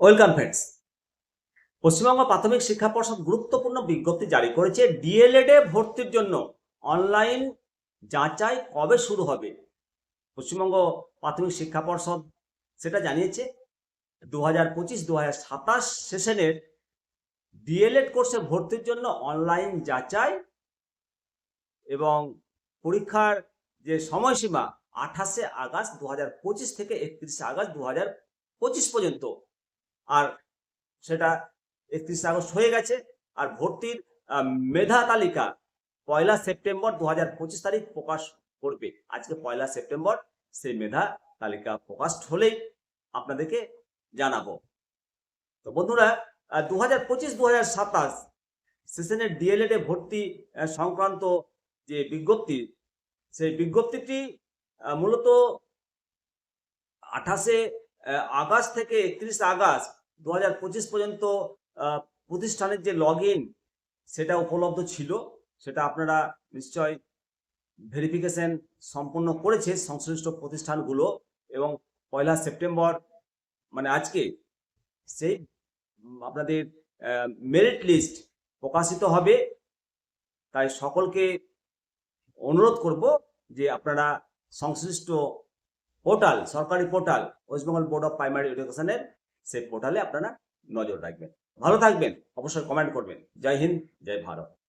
Welcome friends. Paschimbanga প্রাথমিক শিক্ষা পর্ষদ গুরুত্বপূর্ণ বিজ্ঞপ্তি জারি করেছে, ডিএলএড এ ভর্তির জন্য অনলাইন যাচাই কবে শুরু হবে? পশ্চিমবঙ্গ প্রাথমিক শিক্ষা পর্ষদ সেটা জানিয়েছে দু হাজার পঁচিশ দু হাজার সাতাশ সেশনের ডিএলএড কোর্সে ভর্তির জন্য অনলাইন যাচাই এবং পরীক্ষার যে সময়সীমা আঠাশে আগস্ট দু হাজার পঁচিশ থেকে একত্রিশে আগস্ট দু হাজার পঁচিশ পর্যন্ত আর সেটা একত্রিশে আগস্ট হয়ে গেছে। আর ভর্তির মেধা তালিকা পয়লা সেপ্টেম্বর দু হাজার পঁচিশ তারিখ প্রকাশ করবে। আজকে পয়লা সেপ্টেম্বর সেই মেধা তালিকা প্রকাশ হলেই আপনাদেরকে জানাব। তো বন্ধুরা দু হাজার পঁচিশ, দু হাজার সাতাশ সেশনের ডিএলএড এ ভর্তি সংক্রান্ত যে বিজ্ঞপ্তি, সেই বিজ্ঞপ্তিটি মূলত আঠাশে আগস্ট থেকে একত্রিশ আগস্ট দু হাজার পঁচিশ পর্যন্ত প্রতিষ্ঠানের যে লগ সেটা উপলব্ধ ছিল, সেটা আপনারা নিশ্চয় ভেরিফিকেশন সম্পূর্ণ করেছে সংশ্লিষ্ট প্রতিষ্ঠানগুলো এবং পয়লা সেপ্টেম্বর মানে আজকে সেই আপনাদের মেরিট লিস্ট প্রকাশিত হবে। তাই সকলকে অনুরোধ করব যে আপনারা সংশ্লিষ্ট পোর্টাল সরকারি portal West Bengal Board of Primary এডুকেশনের সেই পোর্টালে আপনারা নজর রাখবেন। ভালো থাকবেন অবশ্যই কমেন্ট করবেন। জয় হিন্দ জয় ভারত।